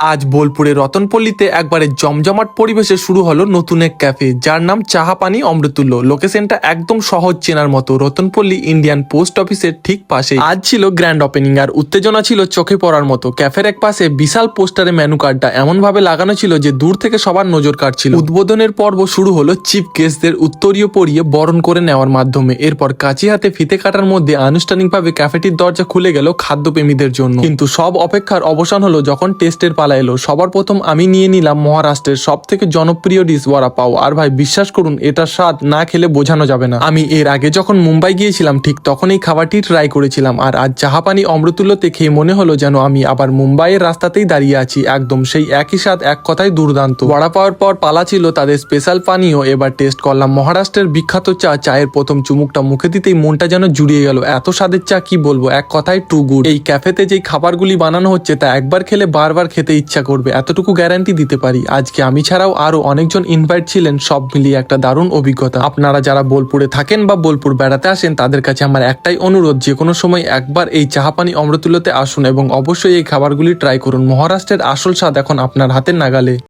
আজ বোলপুরের রতনপল্লীতে একবারে জমজমাট পরিবেশে শুরু হলো নতুন এক ক্যাফে, যার নাম চাহা পানি অমৃতুল্য। লোকেশনটা একদম সহজ চেনার মতো, রতনপল্লী ইন্ডিয়ান পোস্ট অফিসের ঠিক পাশে আজ ছিল গ্র্যান্ড ওপেনিং আর উত্তেজনা ছিল চোখে পড়ার মতো। ক্যাফের এক পাশে বিশাল পোস্টারে মেনু কার্ডটা এমন ভাবে লাগানো ছিল যে দূর থেকে সবার নজর কাটছিল উদ্বোধনের পর্ব শুরু হলো চিফ গেস্টদের উত্তরীয় পরিয়ে বরণ করে নেওয়ার মাধ্যমে। এরপর কাঁচি হাতে ফিতে কাটার মধ্যে আনুষ্ঠানিকভাবে ক্যাফেটির দরজা খুলে গেল খাদ্যপ্রেমীদের জন্য। কিন্তু সব অপেক্ষার অবসান হলো যখন টেস্টের পালা এলো, সবার প্রথম আমি নিয়ে নিলাম মহারাষ্ট্রের সব থেকে জনপ্রিয় ডিশ বড়া পাও। আর ভাই, বিশ্বাস করুন, এটার স্বাদ না খেলে বোঝানো যাবে না। আমি এর আগে যখন মুম্বাই গিয়েছিলাম, ঠিক তখন এই খাবারটি ট্রাই করেছিলাম। আর আজ চাহাপানি অমৃতুল্যতে খেয়ে মনে হলো যেন আমি আবার মুম্বাইয়ের রাস্তাতেই দাঁড়িয়ে আছি। একদম সেই একই স্বাদ, এক কথায় দুর্দান্ত। বড়া পাওয়ার পর পালা ছিল তাদের স্পেশাল পানীয়। এবার টেস্ট করলাম মহারাষ্ট্রের বিখ্যাত চা। চায়ের প্রথম চুমুকটা মুখে দিতেই মনটা যেন জুড়িয়ে গেল। এত স্বাদের চা কি বলব? এক কথায় টু গুড এই ক্যাফেতে যেই খাবারগুলি বানানো হচ্ছে, তা একবার খেলে বারবার খেতে ইচ্ছা করবে, এতটুকু গ্যারান্টি দিতে পারি। আজকে আমি ছাড়াও আরও অনেকজন ইনভাইট ছিলেন, সব মিলিয়ে একটা দারুণ অভিজ্ঞতা। আপনারা যারা বোলপুরে থাকেন বা বোলপুর বেড়াতে আসেন, তাদের কাছে আমার একটাই অনুরোধ, যে কোনো সময় একবার এই চাহাপানি অমৃতুলোতে আসুন এবং অবশ্যই এই খাবারগুলি ট্রাই করুন। মহারাষ্ট্রের আসল স্বাদ এখন আপনার হাতের নাগালে।